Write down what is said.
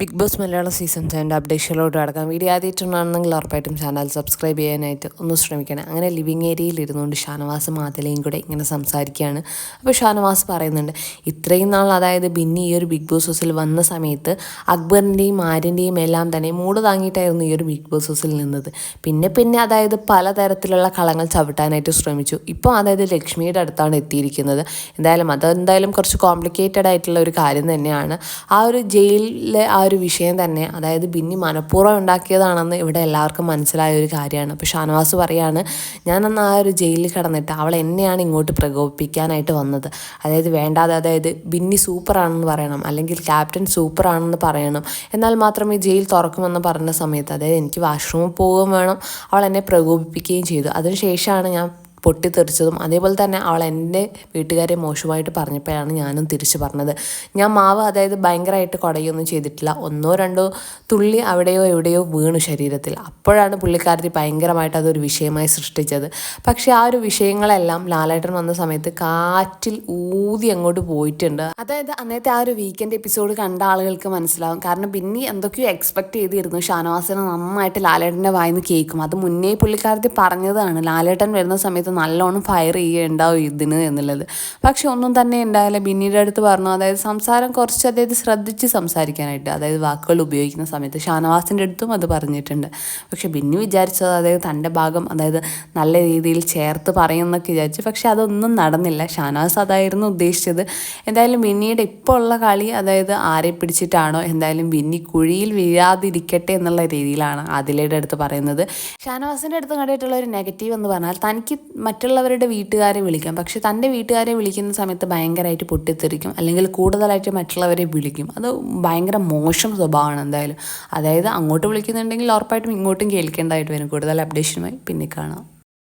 Big Boss മലയാള season ടെന്റെ അപ്ഡേഷനിലോട്ട് കിടക്കാം വീഡിയോ ആദ്യമായിട്ടുണ്ടാണെങ്കിൽ ഉറപ്പായിട്ടും ചാനൽ സബ്സ്ക്രൈബ് ചെയ്യാനായിട്ട് ഒന്ന് ശ്രമിക്കണം. അങ്ങനെ ലിവിങ് ഏരിയയിൽ ഇരുന്നുകൊണ്ട് ഷാനവാസ് മാതലയും കൂടെ ഇങ്ങനെ സംസാരിക്കുകയാണ്. അപ്പോൾ ഷാനവാസ് പറയുന്നുണ്ട് ഇത്രയും നാൾ അതായത് ബിന്നി ഈ ഒരു ബിഗ് ബോസ് ഹൗസിൽ വന്ന സമയത്ത് അക്ബറിന്റെയും ആര്യന്റെയും എല്ലാം തന്നെ മൂട് താങ്ങിയിട്ടായിരുന്നു ഈ ഒരു ബിഗ് ബോസ് ഹൗസിൽ നിന്നത്. പിന്നെ പിന്നെ അതായത് പലതരത്തിലുള്ള കളങ്ങൾ ചവിട്ടാനായിട്ട് ശ്രമിച്ചു. ഇപ്പോൾ അതായത് ലക്ഷ്മിയുടെ അടുത്താണ് എത്തിയിരിക്കുന്നത്. എന്തായാലും അതെന്തായാലും കുറച്ച് കോംപ്ലിക്കേറ്റഡ് ആയിട്ടുള്ള ഒരു കാര്യം തന്നെയാണ്. ആ ഒരു ജയിലിലെ ആ ഒരു വിഷയം തന്നെ അതായത് ബിന്നി മനഃപൂർവം ഉണ്ടാക്കിയതാണെന്ന് ഇവിടെ എല്ലാവർക്കും മനസ്സിലായ ഒരു കാര്യമാണ്. അപ്പോൾ ഷാനവാസ് പറയാണ് അന്ന് ആ ഒരു ജയിലിൽ കിടന്നിട്ട് അവൾ എന്നെയാണ് ഇങ്ങോട്ട് പ്രകോപിപ്പിക്കാനായിട്ട് വന്നത്. അതായത് വേണ്ടാതെ അതായത് ബിന്നി സൂപ്പറാണെന്ന് പറയണം അല്ലെങ്കിൽ ക്യാപ്റ്റൻ സൂപ്പറാണെന്ന് പറയണം. എന്നാൽ മാത്രമേ ജയിൽ തുറക്കുമെന്ന് പറഞ്ഞ സമയത്ത് അതായത് എനിക്ക് വാഷ്റൂമിൽ പോവുകയും വേണം അവൾ എന്നെ പ്രകോപിപ്പിക്കുകയും ചെയ്തു. അതിനുശേഷമാണ് ഞാൻ പൊട്ടിത്തെറിച്ചതും അതേപോലെ തന്നെ അവൾ എന്റെ വീട്ടുകാരെ മോശമായിട്ട് പറഞ്ഞപ്പോഴാണ് ഞാനും തിരിച്ചു പറഞ്ഞത്. ഞാൻ മാവ് അതായത് ഭയങ്കരമായിട്ട് കുടയൊന്നും ചെയ്തിട്ടില്ല. ഒന്നോ രണ്ടോ തുള്ളി അവിടെയോ എവിടെയോ വീണു ശരീരത്തിൽ. അപ്പോഴാണ് പുള്ളിക്കാരത്തി ഭയങ്കരമായിട്ട് അതൊരു വിഷയമായി സൃഷ്ടിച്ചത്. പക്ഷേ ആ ഒരു വിഷയങ്ങളെല്ലാം ലാലേട്ടൻ വന്ന സമയത്ത് കാറ്റിൽ ഊതി അങ്ങോട്ട് പോയിട്ടുണ്ട്. അതായത് അന്നത്തെ ആ ഒരു വീക്കെൻഡ് എപ്പിസോഡ് കണ്ട ആളുകൾക്ക് മനസ്സിലാവും. കാരണം പിന്നെ എന്തൊക്കെയോ എക്സ്പെക്ട് ചെയ്തിരുന്നു. ഷാനവാസിനെ നന്നായിട്ട് ലാലേട്ടന്റെ വായിന്ന് കേൾക്കും. അത് മുന്നേ പുള്ളിക്കാരത്തി പറഞ്ഞതാണ്. ലാലേട്ടൻ വരുന്ന സമയത്ത് നല്ലോണം ഫയർ ചെയ്യുണ്ടാവും ഇതിന് എന്നുള്ളത്. പക്ഷെ ഒന്നും തന്നെ ഉണ്ടായില്ല. ബിന്നിയുടെ അടുത്ത് പറഞ്ഞു അതായത് സംസാരം കുറച്ച് അതായത് ശ്രദ്ധിച്ച് സംസാരിക്കാനായിട്ട് അതായത് വാക്കുകൾ ഉപയോഗിക്കുന്ന സമയത്ത്. ഷാനവാസിന്റെ അടുത്തും അത് പറഞ്ഞിട്ടുണ്ട്. പക്ഷെ ബിന്നി വിചാരിച്ചത് അതായത് തന്റെ ഭാഗം അതായത് നല്ല രീതിയിൽ ചേർത്ത് പറയുമെന്നൊക്കെ വിചാരിച്ചു. പക്ഷെ അതൊന്നും നടന്നില്ല. ഷാനവാസ് അതായിരുന്നു ഉദ്ദേശിച്ചത്. എന്തായാലും ബിന്നിയുടെ ഇപ്പോൾ ഉള്ള കളി അതായത് ആരെ പിടിച്ചിട്ടാണോ എന്തായാലും ബിന്നി കുഴിയിൽ വീഴാതിരിക്കട്ടെ എന്നുള്ള രീതിയിലാണ് ആദിലയുടെ അടുത്ത് പറയുന്നത്. ഷാനവാസിന്റെ അടുത്ത് കണ്ടിട്ടുള്ള ഒരു നെഗറ്റീവ് എന്ന് പറഞ്ഞാൽ തനിക്ക് മറ്റുള്ളവരുടെ വീട്ടുകാരെ വിളിക്കാം. പക്ഷെ തന്റെ വീട്ടുകാരെ വിളിക്കുന്ന സമയത്ത് ഭയങ്കരമായിട്ട് പൊട്ടിത്തെറിക്കും. അല്ലെങ്കിൽ കൂടുതലായിട്ട് മറ്റുള്ളവരെ വിളിക്കും. അത് ഭയങ്കര മോശം സ്വഭാവമാണ് എന്തായാലും. അതായത് അങ്ങോട്ട് വിളിക്കുന്നുണ്ടെങ്കിൽ ഉറപ്പായിട്ടും ഇങ്ങോട്ടും കേൾക്കേണ്ടതായിട്ട് വരും. കൂടുതൽ അപ്ഡേഷനുമായി പിന്നെ കാണാം.